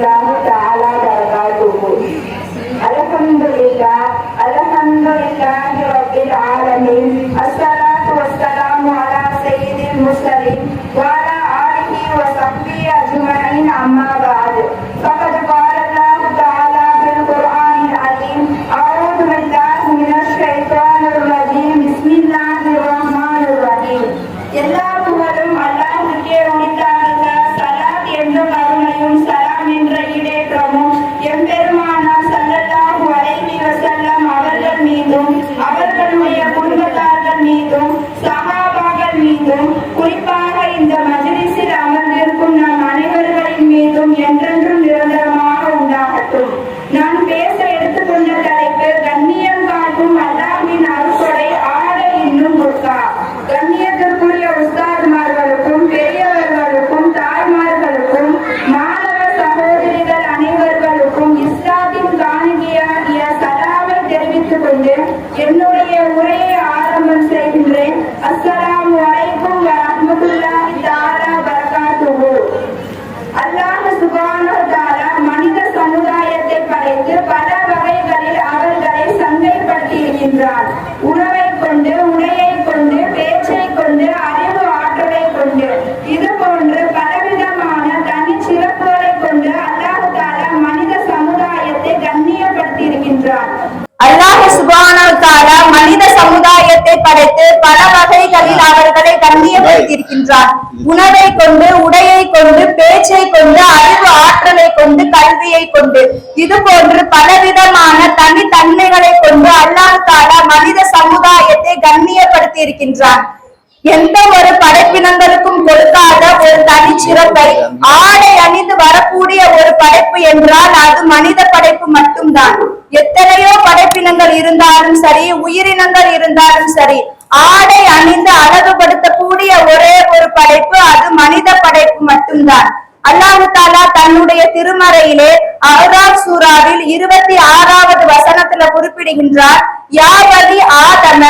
Gracias. என்னுடைய உரையை ஆரம்பம் செய்கின்றேன் அஸ்ஸலாமு அலைக்கும் வரஹ்மத்துல்லாஹி தஆலா பரகாத்துஹு அல்லாஹ் சுப்ஹானஹு தஆலா மனித சமுதாயத்தை படைத்து பல வகைகளில் அவர்களை சந்தைப்படுத்தியிருக்கின்றார் உணவை கொண்டு உடையை கொண்டு பேச்சை கொண்டு அறிவு ஆற்றலை கொண்டு இது போன்று பலவிதமான தனி சிறப்புகளை கொண்டு அல்லாஹ் தஆலா மனித சமுதாயத்தை கண்ணியப்படுத்தியிருக்கின்றார் அல்லாஹ் சுபானவ தஆலா மனித சமுதாயத்தை படைத்து பல வகைகளில் அவர்களை கண்ணியப்படுத்தியிருக்கின்றார் உணவை கொண்டு உடையை கொண்டு பேச்சை கொண்டு அறிவு ஆற்றலை கொண்டு கல்வியை கொண்டு. இது போன்று பலவிதமான தனித்தன்மைகளை கொண்டு அல்லாஹ் மனித சமுதாயத்தை கண்ணியப்படுத்தி இருக்கின்றார் எந்த ஒரு படைப்பினங்களுக்கும் கொடுக்காத ஒரு தனிச்சிறப்பை ஆடை அணிந்து வரக்கூடிய ஒரு படைப்பு என்றால் அது மனித படைப்பு மட்டும்தான். எத்தனையோ படைப்பினங்கள் இருந்தாலும் சரி உயிரினங்கள் இருந்தாலும் சரி ஆடை அணிந்து அழகுபடுத்தக்கூடிய ஒரே ஒரு படைப்பு அது மனித படைப்பு மட்டும்தான். அல்லாஹு தாலா தன்னுடைய திருமறையிலே அஹ்ராப் சூராவில் இருபத்தி ஆறாவது வசனத்துல குறிப்பிடுகின்றார் யாவதி ஆதம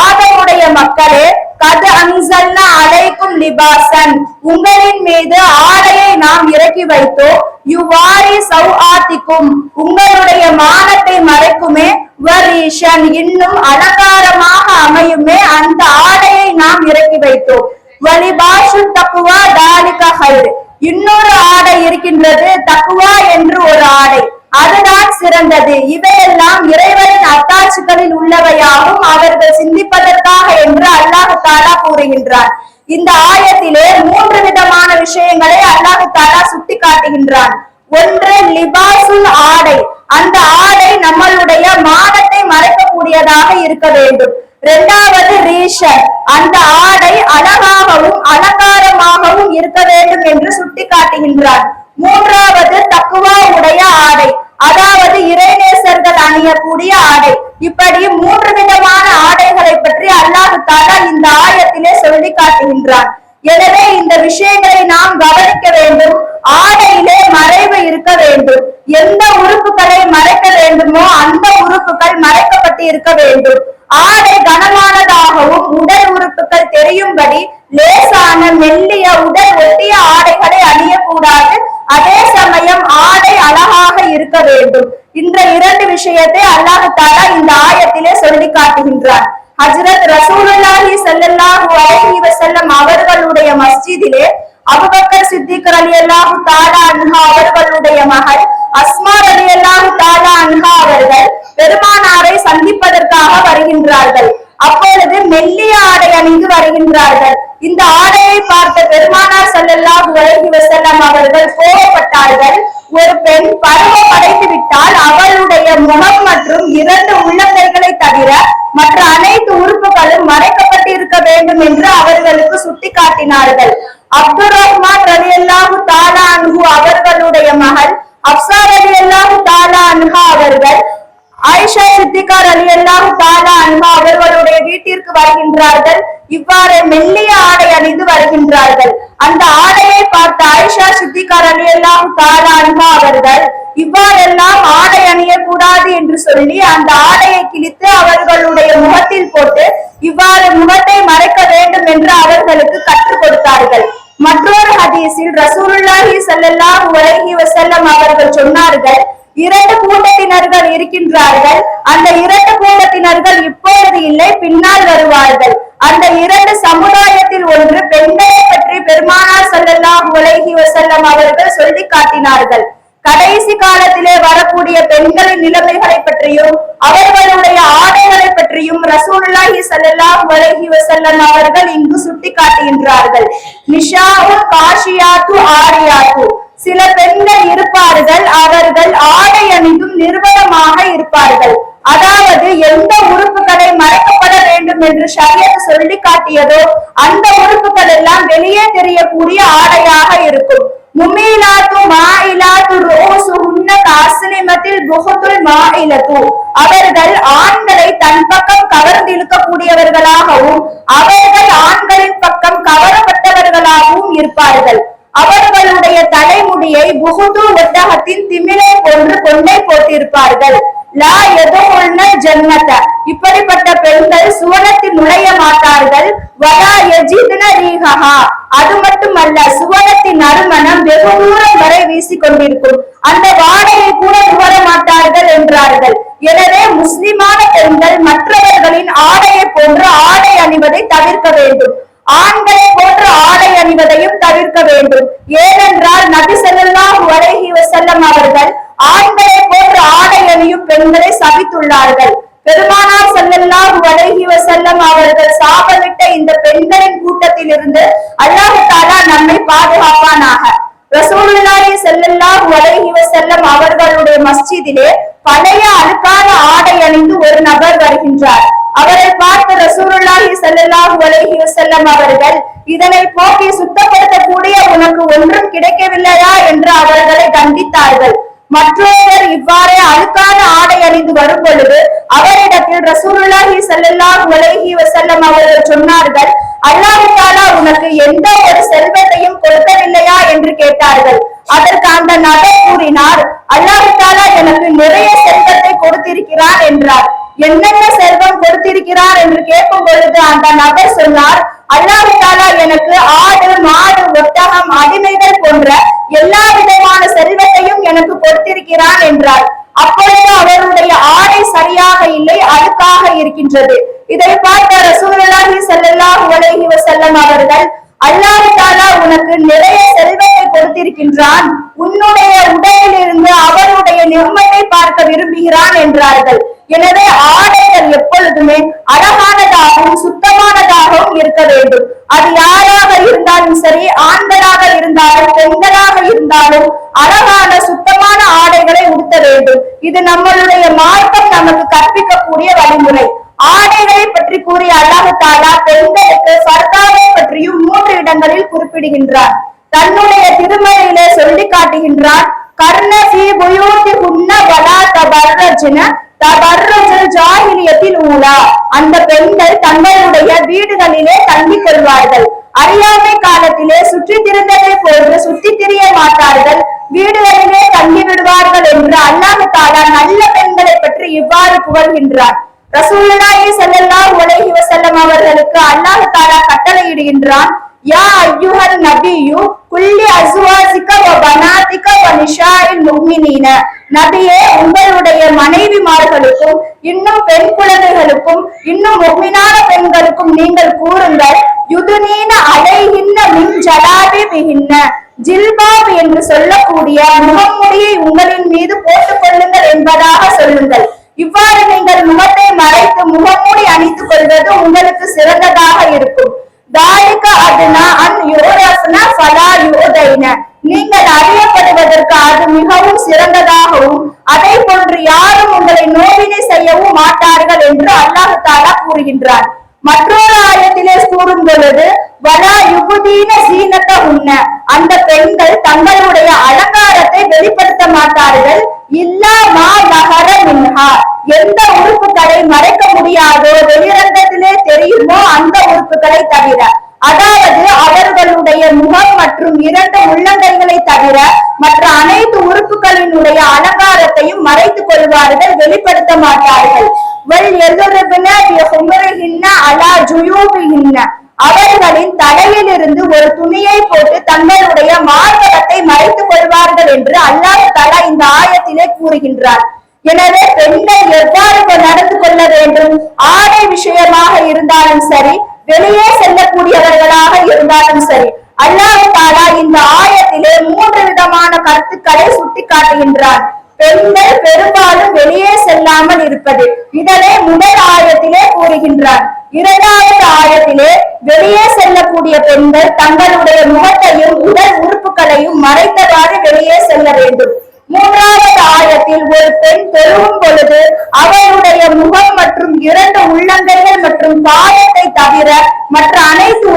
ஆதமுடைய மக்களே கது அன்சல்னா அலைக்கும் லிபாசன் உங்களின் மீது ஆடையை நாம் இறக்கி வைத்தோ யுவாரி சௌஆத்திக்கும். உங்களுடைய மானத்தை மறைக்குமே. வரீஷன் இன்னும் அலங்காரமாக அமையுமே. அந்த ஆடையை நாம் இறக்கி வைத்தோம் வலிபாஷு தக்குவா தாலிகா ஹைர். இன்னொரு ஆடை இருக்கின்றது தக்குவா என்று ஒரு ஆடை. அதுதான் சிறந்தது. இவையெல்லாம் இறைவனின் அத்தாட்சிகளில் உள்ளவையாகும் அவர்கள் சிந்திப்பதற்காக என்று அல்லாஹு தாலா கூறுகின்றார் இந்த ஆயத்திலே மூன்று விதமான விஷயங்களை அல்லாஹு தாலா சுட்டி காட்டுகின்றான் ஒன்று லிபாசுல் ஆடை. அந்த ஆடை நம்மளுடைய மானத்தை மறைக்கக்கூடியதாக இருக்க வேண்டும். இரண்டாவது ரீஷன். அந்த ஆடை அழகாகவும் அலங்காரமாகவும் இருக்க வேண்டும் என்று சுட்டி காட்டுகின்றார் மூன்றாவது தக்குவா உடைய ஆடை. அதாவது இறைநேசர்கள் அணியக்கூடிய ஆடை. இப்படி மூன்று விதமான ஆடைகளை பற்றி அல்லாஹு தாலா இந்த ஆயத்திலே சொல்லி காட்டுகின்றார் எனவே இந்த விஷயங்களை நாம் கவனிக்க வேண்டும். ஆடையிலே மறைவு இருக்க வேண்டும். எந்த உறுப்புகளை மறைக்க வேண்டுமோ அந்த உறுப்புகள் மறைக்கப்பட்டு இருக்க வேண்டும். ஆடை கனமானதாகவும் உடல் உறுப்புகள் தெரியும்படி லேசான மெல்லிய உடல் ஒட்டிய ஆடைகளை அணியக்கூடாது அதே சமயம் ஆடை அழகாக இருக்க வேண்டும் இந்த இரண்டு விஷயத்தை அல்லாஹு தாலா இந்த ஆயத்திலே சொல்லி காட்டுகின்றார் ஹஜரத் ரசூலுல்லாஹி ஸல்லல்லாஹு அலைஹி வஸல்லம் அவர்களுடைய மஸ்ஜிதிலே அபூபக்கர் சித்திக் ரலியல்லாஹு தாலா அன்ஹா அவர்களுடைய மகள் அஸ்மா ரலியல்லாஹு தாலா அன்ஹா அவர்கள் பெருமானாரை சந்திப்பதற்காக வருகின்றார்கள். அப்பொழுது மெல்லிய ஆடை அணிந்து வருகின்றார்கள். இந்த ஆடையை பார்த்த பெருமானார் ஸல்லல்லாஹு அலைஹி வஸல்லம் அவர்கள் கோபப்பட்டார்கள். ஒரு பெண் பருவம் அடைந்து விட்டால் அவளுடைய முகம் மற்றும் இரண்டு உள்ளங்கைகளை தவிர மற்ற அனைத்து உறுப்புகளும் மறைக்கப்பட்டு இருக்க வேண்டும் என்று அவர்களுக்கு சுட்டிக்காட்டினார்கள். அப்துல் ரஹ்மான் ரலியல்லாஹு தாலா அன்ஹு அவர்களுடைய மகள் அப்சா ரலியல்லாஹு தாலா அன்ஹா அவர்கள் ஆயிஷா சித்திகார் அலி அல்லாஹு தாலா அன்பா அவர்களுடைய வீட்டிற்கு வருகின்றார்கள். இவ்வாறு மெல்லிய ஆடை அணிந்து வருகின்றார்கள். அந்த ஆடையை பார்த்த ஆயிஷா சித்திகார் அலி அல்லாஹு தாலா அன்பா அவர்கள் இவ்வாறெல்லாம் ஆடை அணியக்கூடாது என்று சொல்லி அந்த ஆடையை கிழித்து அவர்களுடைய முகத்தில் போட்டு இவ்வாறு முகத்தை மறைக்க வேண்டும் என்று அவர்களுக்கு கற்றுக் கொடுத்தார்கள். மற்றொரு ஹதீஸில் ரசூலுல்லாஹி செல்லெல்லாம் உலகி வசல்லம் அவர்கள் சொன்னார்கள் இரண்டு கூட்டத்தினர்கள் இருக்கின்றார்கள். அந்த இரண்டு கூட்டத்தினர்கள் இப்பொழுது இல்லை பின்னால் வருவார்கள். அந்த இரண்டு சமுதாயத்தில் ஒன்று பெண்களை பற்றி பெருமானார் ஸல்லல்லாஹு உலகி வசல்லம் அவர்கள் சொல்லி காட்டினார்கள். கடைசி காலத்திலே வரக்கூடிய பெண்களின் நிலைமைகளை பற்றியும் அவர்களுடைய ஆடைகளை பற்றியும் ரசூலுல்லாஹி ஸல்லல்லாஹு அலைஹி வஸல்லம் அவர்கள் இங்கு சுட்டி காட்டுகின்றார்கள் நிஷாவு காஷியாத்து ஆரியாத்து. சில பெண்கள் இருப்பார்கள் அவர்கள் ஆடை அணிந்தும் நிர்பலமாக இருப்பார்கள். அதாவது எந்த உறுப்புகளை மறைக்கப்பட வேண்டும் என்று ஷரியத் சொல்லி காட்டியதோ அந்த உறுப்புகள் எல்லாம் வெளியே தெரியக்கூடிய ஆடையாக இருக்கும். முமீலாத்து மாயிலாத்து ரோசுஹுன்ன காஸ்லிமத்தில் புகத்துல் மாயிலத்து அவர்கள் ஆண்களை தன் பக்கம் கவர்ந்து இழுக்கக்கூடியவர்களாகவும் அவர்கள் ஆண்களின் பக்கம் கவரப்பட்டவர்களாகவும் இருப்பார்கள் அவர்களுடைய தலைமுடியை புகுது ஒட்டகத்தின் திமிலை போன்று கொண்டை போட்டிருப்பார்கள் லா எதுவுள்ள ஜென்மத்த இப்படிப்பட்ட பெண்கள் சுவனத்தில் நுழைய மாட்டார்கள். வலா எஜித்ன ரீஹஹா. அது மட்டுமல்ல சுவனத்தின் நறுமணம் வெகு தூரம் வரை வீசிக் கொண்டிருக்கும் அந்த வாடையை கூட நுகர மாட்டார்கள் என்றார்கள். எனவே முஸ்லிமான பெண்கள் மற்றவர்களின் ஆடையை போன்று ஆடை அணிவதை தவிர்க்க வேண்டும். ஆண்களை போன்று ஆடை அணிவதையும் தவிர்க்க வேண்டும். ஏனென்றால் நபி செல்லாஹு அலைஹி வசல்லம் அவர்கள் ஆண்களை போன்ற ஆடை அணியும் பெண்களை சபித்துள்ளார்கள். பெருமானார் ஸல்லல்லாஹு அலைஹி செல்லம் அவர்கள் சாபமிட்ட இந்த பெண்களின் கூட்டத்தில் இருந்து அல்லாஹ் நம்மை பாதுகாப்பானாக. ரசூலுல்லாஹி ஸல்லல்லாஹு அலைஹி செல்லம் அவர்களுடைய மஸ்ஜிதிலே பழைய அழுக்கான ஆடை அணிந்து ஒரு நபர் வருகின்றார். அவரை பார்த்து ரசூலுல்லாஹி ஸல்லல்லாஹு அலைஹி வஸல்லம் அவர்கள் இதனை போக்கி சுத்தப்படுத்தக்கூடிய உனக்கு ஒன்றும் கிடைக்கவில்லையா? என்று அவர்களை தண்டித்தார்கள். மற்றொருவர் இவ்வாறே அழுக்கான ஆடை அணிந்து வரும் பொழுது அவரிடத்தில் ரசூலுல்லாஹி ஸல்லல்லாஹு அலைஹி வஸல்லம் அவர்கள் சொன்னார்கள் அல்லாஹ் உனக்கு எந்த ஒரு செல்வத்தையும் கொடுக்கவில்லையா? என்று கேட்டார்கள். அதற்கு அந்த நபர் கூறினார் அல்லாஹ் எனக்கு நிறைய செல்வத்தை கொடுத்திருக்கிறார் என்றார். என்னென்ன செல்வம் கொடுத்திருக்கிறார்? என்று கேட்கும் பொழுது அந்த நபர் சொன்னார் அல்லாஹ் எனக்கு ஆடு மாடு ஒட்டகம் அடிமைகள் போன்ற எல்லா விதமான செல்வத்தை எனக்கு கொடுத்திருக்கிறான் என்றார். அப்பொழுது அவருடைய ஆடை சரியாக இல்லை அழுக்காக இருக்கின்றது. இதை பார்த்த ரசூலுல்லாஹி ஸல்லல்லாஹு அலைஹி வஸல்லம் அவர்கள் அல்லாஹ் தஆலா உனக்கு நிறைய செல்வத்தை கொடுத்திருக்கின்றான். உன்னுடைய உடலில் இருந்து அவருடைய நிர்மத்தை பார்க்க விரும்புகிறான் என்றார்கள். எனவே ஆடைகள் எப்பொழுதுமே அழகானதாகவும் சுத்தமானதாகவும் இருக்க வேண்டும். அது யாராக இருந்தாலும் சரி ஆண்களாக இருந்தாலும் பெண்களாக இருந்தாலும் அழகான சுத்தமான ஆடைகளை உடுத்த வேண்டும். இது நம்மளுடைய மார்க்கம் நமக்கு கற்பிக்கக்கூடிய வழிமுறை. ஆடைகளை பற்றி கூறிய அல்லாஹ் தாலா பெண்களுக்கு ஃபர்தாவை பற்றியும் மூன்று இடங்களில் குறிப்பிடுகின்றார். தன்னுடைய திருமறையிலே சொல்லி காட்டுகின்றார் கர்ண உயோகி உண்ண வலா தபர்ரஜ்ன தபர்ரஜல் ஜாஹிலியத்தில் ஊலா அந்த பெண்கள் தங்களுடைய வீடுகளிலே தங்கிக் கொள்வார்கள். அறியாமை காலத்திலே சுற்றி திரிந்ததை போன்று சுத்தி திரிய மாட்டார்கள். வீடுகளிலே தங்கி விடுவார்கள் என்று அல்லாஹ் தாலா நல்ல பெண்களை பற்றி இவ்வாறு புகழ்கின்றார் ரசூலுல்லாஹி ஸல்லல்லாஹு அலைஹி வஸல்லம் அவர்களுக்கு அல்லாஹ் தஆலா கட்டளையிடுகின்றான் யா அய்யுஹன் நபியு குல்லி அஸ்வாசிக வ பனாதிக வ நிஷாஇல் முஃமினீன. நபியே உங்களுடைய மனைவிமார்களுக்கும் இன்னும் பெண் குழந்தைகளுக்கும் இன்னும் முஃமினான பெண்களுக்கும் நீங்கள் கூறுங்கள் யுதுனீன அலைஹின்ன மின் ஜலாபிபிஹின்ன ஜில்பாப் என்று சொல்லக்கூடிய முகமுடியை உங்களின் மீது போட்டுக் கொள்ளுங்கள் என்பதாக சொல்லுங்கள். இவ்வாறு நீங்கள் முகத்தை மறைத்து முகமூடி அணித்துக் கொள்வது உங்களுக்கு சிறந்ததாக இருக்கும். தாலிக அதுனா அன் யோராசனா ஃபலா யோதைன நீங்கள் அறியப்படுவதற்கு அது மிகவும் சிறந்ததாகவும் அதை போன்று யாரும் உங்களை நோவினை செய்யவும் மாட்டார்கள் என்று அல்லாஹ் தாலா கூறுகின்றார். மற்றொரு ஆயத்திலே கூறும் பொழுது வலா யுகுதீன சீனத்த உண்ண அந்த பெண்கள் தங்களுடைய அலங்காரத்தை வெளிப்படுத்த மாட்டார்கள். இல்லா மா நகர மின்ஹா. எந்த உறுப்புகளை மறைக்க முடியாதோ வெளிரங்கத்திலே தெரியுமோ அந்த உறுப்புகளை தவிர. அதாவது அவர்களுடைய முகம் மற்றும் இரண்டு உள்ளங்கைகளை தவிர மற்ற அனைத்து உறுப்புகளினுடைய அலங்காரத்தையும் மறைத்துக் கொள்வார்கள் வெளிப்படுத்த மாட்டார்கள். வல் எதிர்பின ஹுமருகின்ன அலா ஜுயூபிகின்ன அவர்களின் தலையிலிருந்து ஒரு துணியை போட்டு தங்களுடைய மார்பகத்தை மறைத்துக் கொள்வார்கள் என்று அல்லாஹ் தலா இந்த ஆயத்திலே கூறுகின்றார். எனவே பெண்கள் எவ்வாறு நடந்து கொள்ள வேண்டும்? ஆடை விஷயமாக இருந்தாலும் சரி வெளியே செல்லக்கூடியவர்களாக இருந்தாலும் சரி அல்லாஹ் தாலா இந்த ஆயத்திலே மூன்று விதமான கருத்துக்களை சுட்டிக்காட்டுகின்றார் பெண்கள் பெரும்பாலும் வெளியே செல்லாமல் இருப்பது. இதனை முதல் ஆயத்திலே கூறுகின்றார் இரண்டாவது ஆயத்திலே வெளியே செல்லக்கூடிய பெண்கள் தங்களுடைய முகத்தையும் உடல் உறுப்புகளையும் மறைத்தவாறு வெளியே செல்ல வேண்டும். மூன்றாவது ஆயத்தில் ஒரு பெண் தொழுவும் பொழுது அவளுடைய முகம் மற்றும் இரண்டு உள்ளங்கைகள் மற்றும் காயத்தை தவிர மற்ற அனைத்து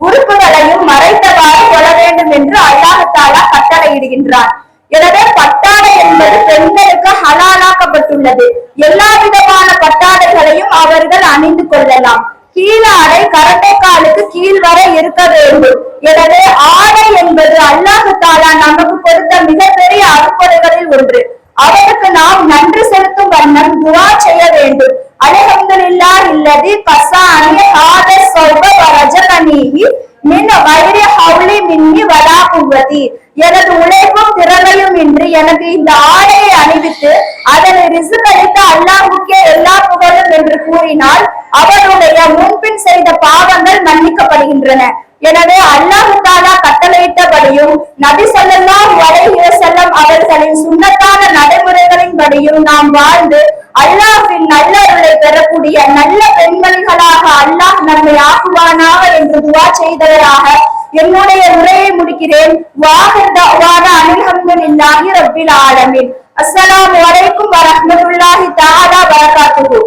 உறுப்புகளையும் மறைத்தவாறு கொள்ள வேண்டும் என்று அல்லாஹத்தாலா கட்டளையிடுகின்றார் எனவே பட்டாடை என்பது பெண்களுக்கு ஹலாலாக்கப்பட்டுள்ளது. எல்லா விதமான பட்டாடைகளையும் அவர்கள் அணிந்து கொள்ளலாம். கீழாடை கரட்டை காலுக்கு கீழ் வர இருக்க வேண்டும். எனவே ஆடை என்பது அல்லாஹு தாலா நமக்கு கொடுத்த மிகப்பெரிய அருப்படைகளில் ஒன்று. அவருக்கு நாம் நன்றி செலுத்தும் வண்ணம் துவா செய்ய வேண்டும். அல்ஹம்துலில்லாஹ் இல்லதி கசானி ஹாத சௌப வரஜகனீஹி மின் வைரி ஹவுலி மின்னி வலா குவதி எனது உழைப்பும் திறமையும் இன்றி எனக்கு இந்த ஆடையை அணிவித்து என்று கூறினால் அவருடைய முன்பின் செய்த பாவங்கள் மன்னிக்கப்படுகின்றன. எனவே அல்லாஹ் தாலா கட்டளையிட்டபடியும் நபி ஸல்லல்லாஹு அலைஹி வஸல்லம் அவர்களின் சுண்ணத்தான நடைமுறைகளின்படியும் நாம் வாழ்ந்து அல்லாஹ்வின் நல்லருளை பெறக்கூடிய நல்ல பெண்மணிகளாக அல்லாஹ் நம்மை ஆக்குவானாக என்று துவா செய்தவராக என்னுடைய உரையை முடிக்கிறேன். வாஹர் தஅவான அல்ஹம்துலில்லாஹி ரப்பில் ஆலமீன். அஸ்ஸலாமு அலைக்கும் வரஹ்மத்துல்லாஹி தஆலா வரகாத்துஹு